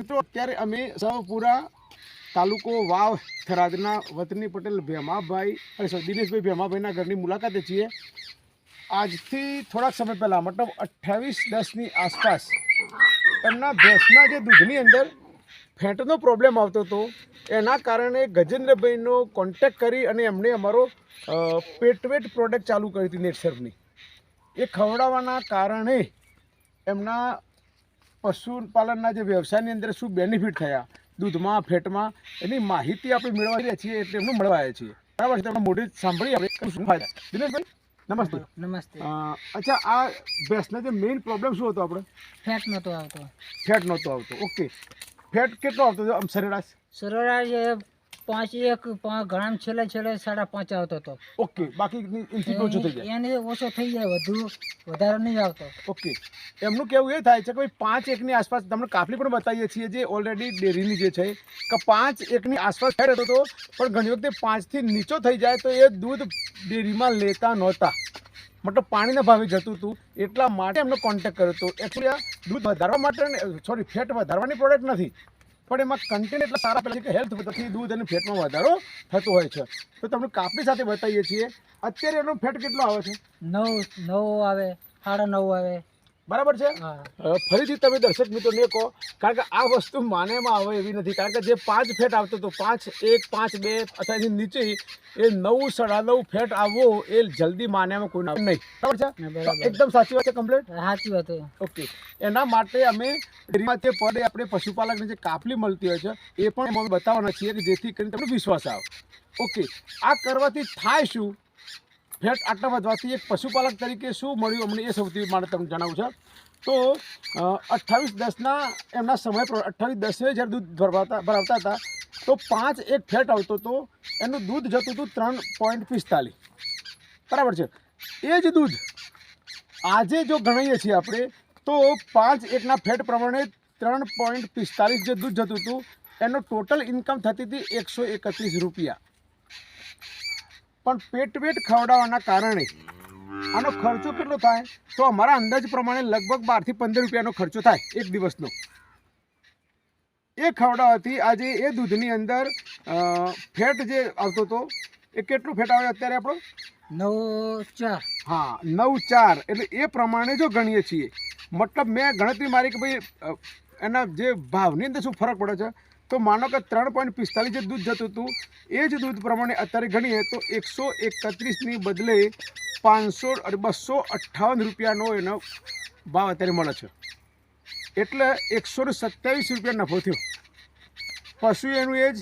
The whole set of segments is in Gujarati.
મિત્રો, અત્યારે અમે સૌપુરા તાલુકો વાવ થરાદના વતની પટેલ ભેમાભાઈ અને દિનેશભાઈ ભેમાભાઈના ઘરની મુલાકાતે છીએ. આજથી થોડાક સમય પહેલાં, મતલબ અઠ્ઠાવીસ દસની આસપાસ, એમના ભેંસના જે દૂધની અંદર ફેટનો પ્રોબ્લેમ આવતો હતો, એના કારણે ગજેન્દ્રભાઈનો કોન્ટેક કરી અને એમણે અમારો પેટવેટ પ્રોડક્ટ ચાલુ કરી હતી નેટસર્ફની એ ખવડાવવાના કારણે એમના પશુપાલનના જે વ્યવસાયની અંદર શું બેનિફિટ થયા? દૂધમાં ફેટમાં એની માહિતી આપણે મેળવા રહ્યા છીએ એટલે એમને મળવા આવ્યા છીએ બરાબર છે? તમે મોઢી સાંભળી આપણે શું ફાયદા? દિનેશભાઈ નમસ્તે. નમસ્તે. અચ્છા આ ભેંસનો જે મેઇન પ્રોબ્લેમ શું હતો આપણે? ફેટ નહોતો આવતો. ફેટ નહોતો આવતો. ઓકે ફેટ કેટલો આવતો? આમ સરેરાશ? સરેરાશ પાંચ એક ગ્રામ છેલ્લે છેલ્લે સાડા પાંચ આવતો હતો. ઓકે બાકી ઇંચી ઓછો થઈ જાય. એને ઓછો થઈ જાય વધુ વધારે નહીં આવતો. ઓકે એમનું કેવું એ થાય છે કે ભાઈ પાંચ એકની આસપાસ તમને કાફલી પણ બતાવીએ છીએ જે ઓલરેડી ડેરીની જે છે કે પાંચ એકની આસપાસ ફેટ હતો તો પણ ઘણી વખતે પાંચથી નીચો થઈ જાય તો એ દૂધ ડેરીમાં લેતા નહોતા. મતલબ પાણીના ભાવે જતું હતું એટલા માટે એમનો કોન્ટેક્ટ કર્યો હતો. એકચ્યુઅલી આ દૂધ વધારવા માટે સોરી ફેટ વધારવાની પ્રોડક્ટ નથી પણ એમાં કન્ટેન્ટ એટલા સારા પહેલાં કે હેલ્થ થકી દૂધ અને ફેટમાં વધારો થતો હોય છે. તો તમને કાપણી સાથે બતાવીએ છીએ. અત્યારે એનો ફેટ કેટલો આવે છે? નવ નવ આવે, સાડા નવ આવે. બરાબર છે? ફરીથી તમે દર્શક મિત્રોને કહો કારણ કે આ વસ્તુ માનેમાં આવે એવી નથી. કારણ કે જે પાંચ ફેટ આવતો હતો પાંચ એક પાંચ બે અથવા એની નીચે એ નવ સાડા નવ ફેટ આવવો એ જલ્દી માનેમાં કોઈ નહીં. બરાબર છે? એકદમ સાચી વાત છે કમ્પ્લીટ સાચી વાત ઓકે. એના માટે અમે ડેરીમાં જે પડે આપણે પશુપાલકને જે કાપલી મળતી હોય છે એ પણ અમે બતાવવાના છીએ કે જેથી કરીને તમને વિશ્વાસ આવે. ઓકે. આ કરવાથી થાય શું? ફેટ આટલા વધવાથી એક પશુપાલક તરીકે શું મળ્યું અમને એ સૌથી મારે તમને જણાવું છે. તો અઠ્ઠાવીસ દસના એમના સમય અઠ્ઠાવીસ દસે જ્યારે દૂધ ભરવાતા, ભરાવતા હતા, તો પાંચ એક ફેટ આવતો હતો એનું દૂધ જતું હતું ત્રણ પોઈન્ટ પિસ્તાલીસ. બરાબર છે? એ જ દૂધ આજે જો ગણીએ છીએ આપણે, તો પાંચ એકના ફેટ પ્રમાણે ત્રણ પોઈન્ટ પિસ્તાલીસ જે દૂધ જતું હતું, એનો ટોટલ ઇન્કમ થતી હતી એકસો એકત્રીસ રૂપિયા. પણ પેટ પેટ ખવડાવવાના કારણે. આનો ખર્ચો કેટલો થાય? તો અમારા અંદાજ પ્રમાણે લગભગ બારથી પંદર રૂપિયાનો ખર્ચો થાય એક દિવસનો. એ ખવડાવવાથી આજે એ દૂધની અંદર ફેટ જે આવતો હતો એ કેટલું ફેટ આવે અત્યારે આપણો? નવ ચાર. હા નવ ચાર. એટલે એ પ્રમાણે જો ગણીએ છીએ. મતલબ મેં ગણતરી મારી કે ભાઈ એના જે ભાવની અંદર શું ફરક પડે છે? તો માનો કે ત્રણ પોઈન્ટ પિસ્તાલીસ જે દૂધ જતું હતું, એ જ દૂધ પ્રમાણે અત્યારે ગણીએ તો એકસો એકત્રીસની બદલે પાંચસો બસો અઠ્ઠાવન રૂપિયાનો એનો ભાવ અત્યારે મળે છે. એટલે એકસો સત્યાવીસ રૂપિયા નફો થયો. પશુ એનું એ જ,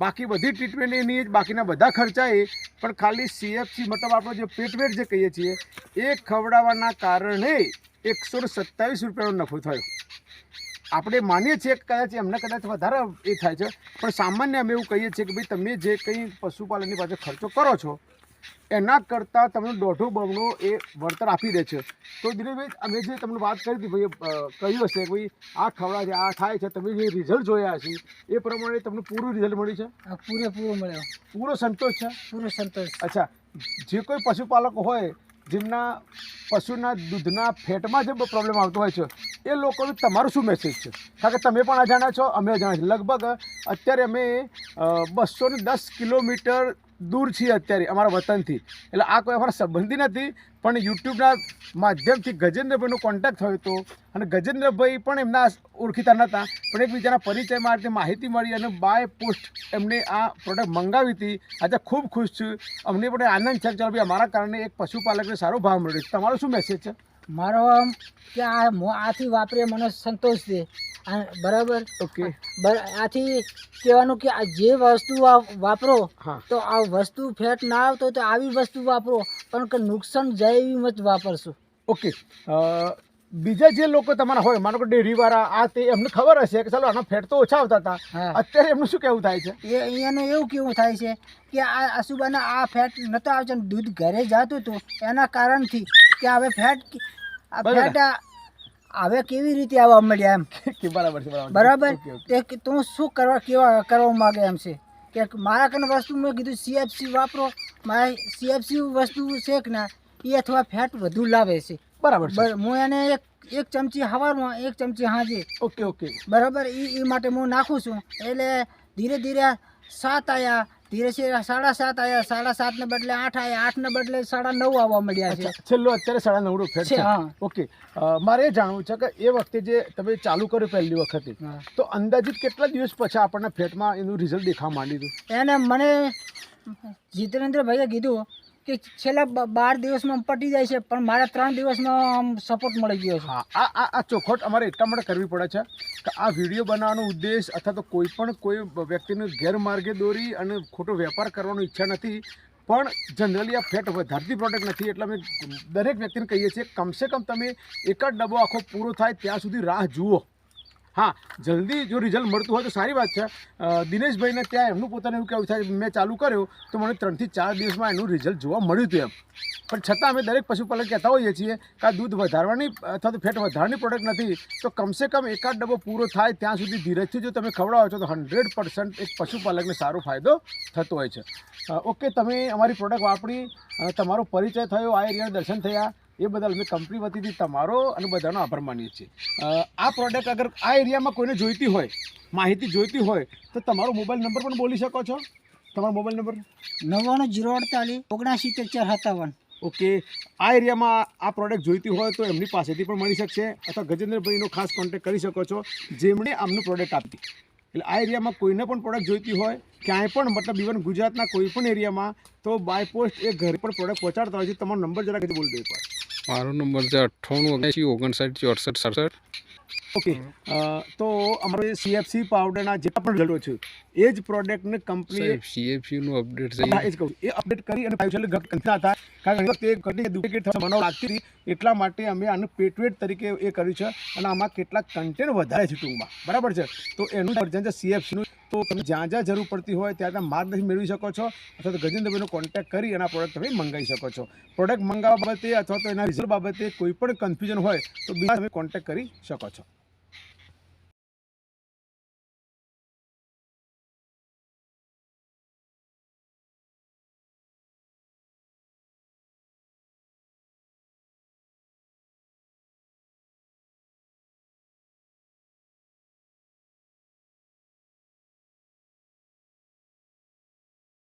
બાકી બધી ટ્રીટમેન્ટ એની જ, બાકીના બધા ખર્ચા એ, પણ ખાલી સીએફસી મતલબ આપણો જે પેટવેટ જે કહીએ છીએ, એ ખવડાવવાના કારણે એકસો સત્તાવીસ રૂપિયાનો નફો થયો. આપણે માનીએ છીએ કે કદાચ એમને કદાચ વધારે એ થાય છે પણ સામાન્ય અમે એવું કહીએ છીએ કે ભાઈ તમે જે કંઈ પશુપાલનની પાછળ ખર્ચો કરો છો એના કરતાં તમને દોઢો બમણો એ વળતર આપી દે છે. તો દિનેશભાઈ અમે જે તમને વાત કરી હતી ભાઈ કહ્યું હશે કે ભાઈ આ ખવડા છે આ થાય છે તમે જે રિઝલ્ટ જોયા હશે એ પ્રમાણે તમને પૂરું રિઝલ્ટ મળ્યું છે? આ પૂરેપૂરો મળ્યો. પૂરો સંતોષ છે? પૂરો સંતોષ. અચ્છા જે કોઈ પશુપાલક હોય જેમના પશુના દૂધના ફેટમાં જે પ્રોબ્લેમ આવતો હોય છે, એ લોકોનું તમારું શું મેસેજ છે? કારણ કે તમે પણ અજાણ્યા છો, અમે અજાણ્યા છીએ. લગભગ અત્યારે અમે બસો દસ કિલોમીટર દૂર છીએ અત્યારે, અમારા વતનથી. એટલે આ કોઈ અમારા સંબંધી નથી, પણ યુટ્યુબના માધ્યમથી ગજેન્દ્રભાઈનો કોન્ટેક્ટ થયો હતો. અને ગજેન્દ્રભાઈ પણ એમના ઓળખીતા નહોતા, પણ એકબીજાના પરિચય માટે માહિતી મળી અને બાય પોસ્ટ એમને આ પ્રોડક્ટ મંગાવી હતી. આજે ખૂબ ખુશ છું. અમને પણ આનંદ છે. ચાલો ભાઈ, અમારા કારણે એક પશુપાલકને સારો ભાવ મળ્યો. તમારો શું મેસેજ છે? મારો આમ કે આ મો- આથી વાપરીએ મને સંતોષ છે બરાબર? ઓકે. આથી કહેવાનું કે આ જે વસ્તુ વાપરો તો આ વસ્તુ ફેટ ના આવતો તો આવી વસ્તુ વાપરો પણ કે નુકસાન જાય એવી મત વાપરશું. ઓકે. બીજા જે લોકો તમારા હોય માનો કે ડેરીવાળા આ તે એમને ખબર હશે કે ચાલો આનો ફેટ તો ઓછા આવતા હતા. અત્યારે એમનું શું કેવું થાય છે? એ અહીંયાનું એવું કેવું થાય છે કે આ આસુબાના આ ફેટ નતો આવતો દૂધ ઘરે જતું હતું એના કારણથી કે હવે ફેટ ફેટ હવે કેવી રીતે આવવા મળ્યા એમ? બરાબર છે બરાબર. તે તું શું કરવા કેવા કરવા માંગે એમ છે? કે મારા કને વસ્તુ મેં કીધું સીએફસી વાપરો મારે સીએફસી વસ્તુ છે કે ના એ અથવા ફેટ વધુ લાવે છે. બરાબર હું એને એક એક ચમચી હવારમાં એક ચમચી હાજે. Okay okay. બરાબર? એ એ માટે હું નાખું છું. એટલે ધીરે ધીરે સાત આવ્યા ધીરે ધીરે સાડા સાત આવ્યા સાડા સાતને બદલે આઠ આવ્યા આઠને બદલે સાડા નવ આવવા મળ્યા છે. છેલ્લો અત્યારે સાડા નવડો ફેટ છે. ઓકે. મારે એ જાણવું છે કે એ વખતે જે તમે ચાલુ કર્યું પહેલી વખતે તો અંદાજિત કેટલા દિવસ પછી આપણને ફેટમાં એનું રિઝલ્ટ દેખાવા માંડ્યું એને મને જીતેન્દ્રભાઈએ કીધું કે છેલ્લા બાર દિવસમાં પટી જાય છે, પણ મારે ત્રણ દિવસમાં આમ સપોર્ટ મળી ગયો છે. હા, આ આ આ ચોખવટ અમારે એટલા માટે કરવી પડે છે કે આ વીડિયો બનાવવાનો ઉદ્દેશ અથવા તો કોઈ પણ કોઈ વ્યક્તિને ગેરમાર્ગે દોરી અને ખોટો વેપાર કરવાનો ઈચ્છા નથી, પણ જનરલી આ ફેટ વધારતી પ્રોડક્ટ નથી એટલે અમે દરેક વ્યક્તિને કહીએ છીએ, કમસે કમ તમે એક જ ડબ્બો આખો પૂરો થાય ત્યાં સુધી રાહ જુઓ. હા, જલ્દી જો રિઝલ્ટ મળતું હોય તો સારી વાત છે. દિનેશભાઈને ત્યાં એમનું પોતાનું એવું કહેવું થાય મેં ચાલુ કર્યો તો મને ત્રણથી ચાર દિવસમાં એનું રિઝલ્ટ જોવા મળ્યું હતું એમ. પણ છતાં અમે દરેક પશુપાલક કહેતા હોઈએ છીએ કે આ દૂધ વધારવાની અથવા તો ફેટ વધારવાની પ્રોડક્ટ નથી, તો કમસે કમ એકાદ ડબ્બો પૂરો થાય ત્યાં સુધી ધીરજથી જો તમે ખવડાવો છો તો હંડ્રેડ પર્સન્ટ એક પશુપાલકને સારો ફાયદો થતો હોય છે. ઓકે તમે અમારી પ્રોડક્ટ વાપરી તમારો પરિચય થયો, આ એરિયાના દર્શન થયા. એ બદલ અમે કંપની વતીથી તમારો અને બધાનો આભાર માનીએ છીએ. આ પ્રોડક્ટ અગર આ એરિયામાં કોઈને જોઈતી હોય માહિતી જોઈતી હોય તો તમારો મોબાઈલ નંબર પણ બોલી શકો છો. તમારો મોબાઈલ નંબર નવ્વાણું જીરો અડતાલીસ ઓગણસિત્તેર ચાર સત્તાવન. ઓકે. આ એરિયામાં આ પ્રોડક્ટ જોઈતી હોય તો એમની પાસેથી પણ મળી શકશે અથવા ગજેન્દ્રભાઈનો ખાસ કોન્ટેક્ટ કરી શકો છો જેમણે આમનું પ્રોડક્ટ આપી. એટલે આ એરિયામાં કોઈને પણ પ્રોડક્ટ જોઈતી હોય ક્યાંય પણ મતલબ ઇવન ગુજરાતના કોઈ પણ એરિયામાં તો બાય પોસ્ટ એ ઘરે પણ પ્રોડક્ટ પહોંચાડતા હોય છે તમારો નંબર જરા કદી બોલી દો એકવાર મારો નંબર છે અઠ્ઠાણું ઓગણસી ઓગણસાઠ ચોસઠ સડસઠ. ઓકે. તો અમારે સીએફસી પાવડરના જેટલા પણ રિઝલ્ટો છે એ જ પ્રોડક્ટને કંપની સીએફસીનું અપડેટ છે. એ જ કહું એ અપડેટ કરી અને પાછળ ઘટ હતા કારણ કે વખતે ઘણી ડુપ્લિકેટ થવા બનાવ લાગતી હતી. એટલા માટે અમે આનું પેટવેટ તરીકે એ કર્યું છે અને આમાં કેટલાક કન્ટેન્ટ વધારે છે ટૂંકમાં. બરાબર છે? તો એનું વર્ઝન છે સીએફસીનું તો તમે જ્યાં જ્યાં જરૂર પડતી હોય ત્યાં ત્યાં માર્ગદર્શન મેળવી શકો છો અથવા તો ગજેન્દ્રભાઈનો કોન્ટેક્ટ કરી અને આ પ્રોડક્ટ તમે મંગાવી શકો છો. પ્રોડક્ટ મંગાવવા બાબતે અથવા તો એના રિઝલ્ટ બાબતે કોઈ પણ કન્ફ્યુઝન હોય તો બીજા તમે કોન્ટેક્ટ કરી શકો છો.